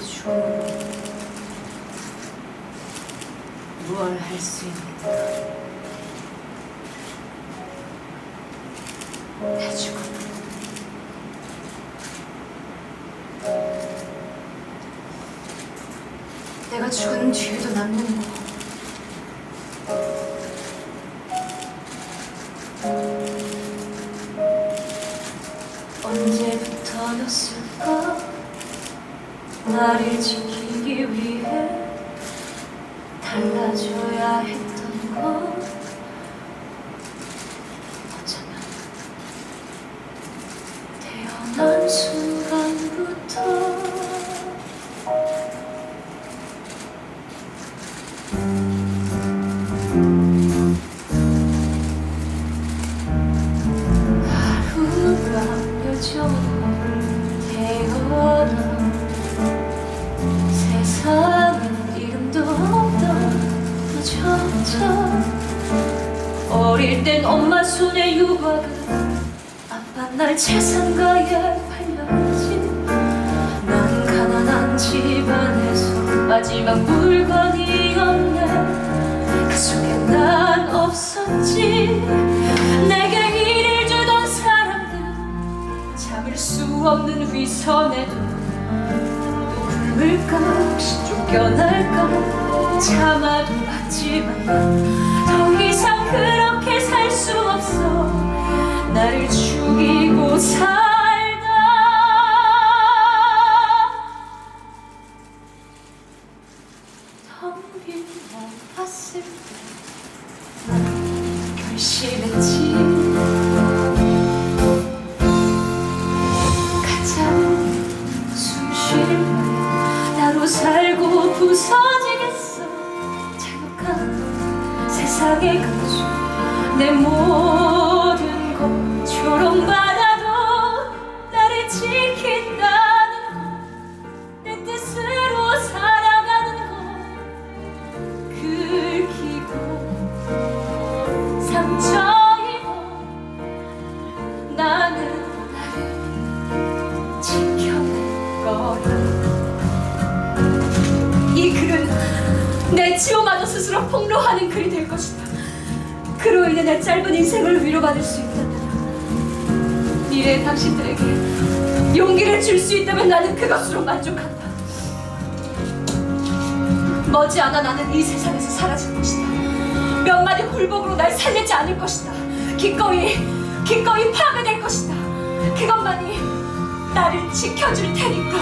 죽음으로 무얼 할 수 있는가? 내 죽음으로 내가 죽은 뒤에도 남는 거. 언제부터였을까 나를 지키기 위해 달라져야 했던 것 어쩌면 태어난 순간부터 하루 땐 엄마 손에 유곽은 아빠 날 재산가에 팔렸지. 난 가난한 집안에서 마지막 물건이었네. 그 속에 난 없었지. 내게 일을 주던 사람들 참을 수 없는 위선에도 또 굶을까 혹시 쫓겨날까 참아도 봤지만 결심했지 가장 숨쉴 나로 살고 부서지겠어 자격한 세상의 감추 내 모든 것 조롱받 내 지호마저 스스로 폭로하는 글이 될 것이다. 그로 인해 내 짧은 인생을 위로받을 수 있다면 미래의 당신들에게 용기를 줄 수 있다면 나는 그것으로 만족한다. 머지않아 나는 이 세상에서 사라질 것이다. 몇 마디 굴복으로 날 살리지 않을 것이다. 기꺼이 기꺼이 파괴될 것이다. 그것만이 나를 지켜줄 테니까